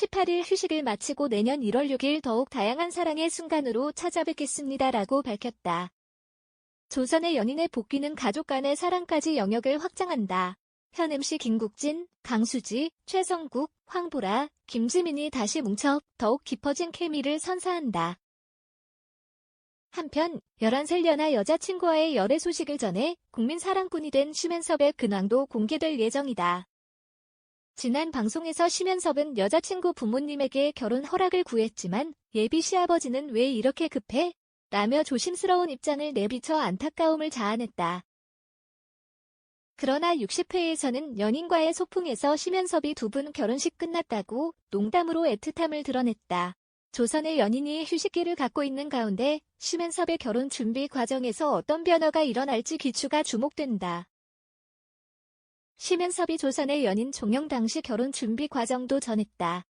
18일 휴식을 마치고 내년 1월 6일 더욱 다양한 사랑의 순간으로 찾아뵙겠습니다라고 밝혔다. 조선의 연인의 복귀는 가족 간의 사랑까지 영역을 확장한다. 현 MC 김국진, 강수지, 최성국, 황보라, 김지민이 다시 뭉쳐 더욱 깊어진 케미를 선사한다. 한편 11살 연하 여자친구와의 열애 소식을 전해 국민 사랑꾼이 된 심현섭의 근황도 공개될 예정이다. 지난 방송에서 심현섭은 여자친구 부모님에게 결혼 허락을 구했지만 예비 시아버지는 왜 이렇게 급해? 라며 조심스러운 입장을 내비쳐 안타까움을 자아냈다. 그러나 60회에서는 연인과의 소풍에서 심현섭이 두 분 결혼식 끝났다고 농담으로 애틋함을 드러냈다. 조선의 연인이 휴식기를 갖고 있는 가운데 심현섭의 결혼 준비 과정에서 어떤 변화가 일어날지 귀추가 주목된다. 심현섭이 조선의 연인 종영 당시 결혼 준비 과정도 전했다.